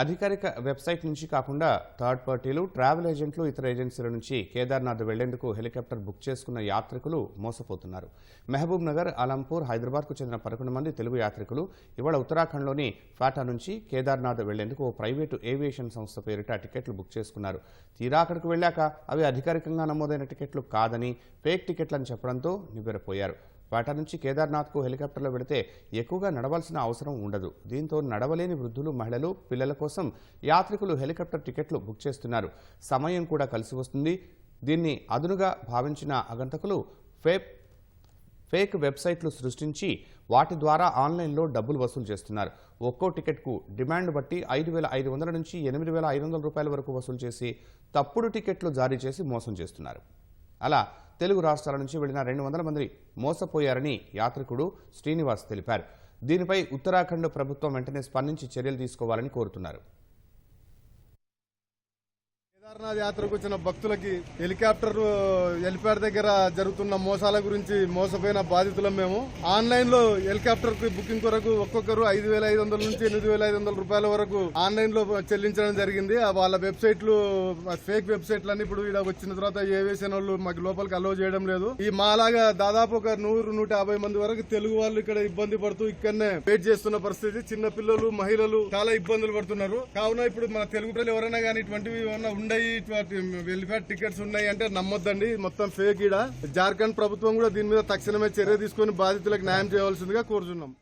అధికారిక వెబ్సైట్ నుంచి కాకుండా థర్డ్ పార్టీలు ట్రావెల్ ఏజెంట్లు ఇతర ఏజెన్సీల నుంచి కేదార్నాథ్ వెళ్ళేందుకు హెలికాప్టర్ బుక్ చేసుకున్న యాత్రికులు మోసపోతున్నారు. మహబూబ్ నగర్ అలంపూర్ హైదరాబాద్కు చెందిన పదకొండు మంది తెలుగు యాత్రికులు ఇవాళ ఉత్తరాఖండ్లోని ఫాటా నుంచి కేదార్నాథ్ వెళ్ళేందుకు ఓ ప్రైవేటు ఏవియేషన్ సంస్థ పేరిట టికెట్లు బుక్ చేసుకున్నారు. తీరా అక్కడికి వెళ్ళాక అవి అధికారికంగా నమోదైన టికెట్లు కాదని ఫేక్ టికెట్లని చెప్పడంతో నివ్వెరపోయారు. వాటా నుంచి కేదార్నాథ్కు హెలికాప్టర్లో వెళితే ఎక్కువగా నడవాల్సిన అవసరం ఉండదు. దీంతో నడవలేని వృద్ధులు మహిళలు పిల్లల కోసం యాత్రికులు హెలికాప్టర్ టికెట్లు బుక్ చేస్తున్నారు. సమయం కూడా కలిసి వస్తుంది. దీన్ని అదునుగా భావించిన అగంతకులు ఫేక్ ఫేక్ వెబ్సైట్లు సృష్టించి వాటి ద్వారా ఆన్లైన్లో డబ్బులు వసూలు చేస్తున్నారు. ఒక్కో టికెట్కు డిమాండ్ బట్టి ఐదు వేల ఐదు వందల నుంచి ఎనిమిది వేల ఐదు వందల రూపాయల వరకు వసూలు చేసి తప్పుడు టికెట్లు జారీ చేసి మోసం చేస్తున్నారు. అలా తెలుగు రాష్ట్రాల నుంచి వెళ్ళిన రెండు వందల మంది మోసపోయారని యాత్రికుడు శ్రీనివాస్ తెలిపారు. దీనిపై ఉత్తరాఖండ్ ప్రభుత్వం వెంటనే స్పందించి చర్యలు తీసుకోవాలని కోరుతున్నారు. కేదార్నాథ్ యాత్రకు వచ్చిన భక్తులకి హెలికాప్టర్ హెలిప్యాడ్ దగ్గర జరుగుతున్న మోసాల గురించి మోసపోయిన బాధితులం మేము. ఆన్లైన్లో హెలికాప్టర్కి బుకింగ్ కొరకు ఒక్కొక్కరు ఐదు వేల ఐదు వందల నుంచి ఎనిమిది వేల ఐదు వందల రూపాయల వరకు ఆన్లైన్లో చెల్లించడం జరిగింది. ఆ వాళ్ళ వెబ్సైట్లు ఫేక్ వెబ్సైట్లు అన్ని ఇప్పుడు ఇక్కడ వచ్చిన తర్వాత ఏవేసిన వాళ్ళు మాకు లోపలికి అలో చేయడం లేదు. ఈ మాలాగా దాదాపు ఒక నూరు నూట యాభై మంది వరకు తెలుగు వాళ్ళు ఇక్కడ ఇబ్బంది పడుతూ ఇక్కడనే వెయిట్ చేస్తున్న పరిస్థితి. చిన్న పిల్లలు మహిళలు చాలా ఇబ్బందులు పడుతున్నారు. కావున ఇప్పుడు మన తెలుగు ప్రజలు ఎవరైనా కానీ ఇటువంటివి ఏమన్నా ఉండయి ఇటువంటి వెల్ఫేర్ టికెట్స్ ఉన్నాయి అంటే నమ్మొద్దండి. మొత్తం ఫేక్ ఈడ. జార్ఖండ్ ప్రభుత్వం కూడా దీని మీద తక్షణమే చర్య తీసుకొని బాధితులకు న్యాయం చేయవలసిందిగా కోరుతున్నాం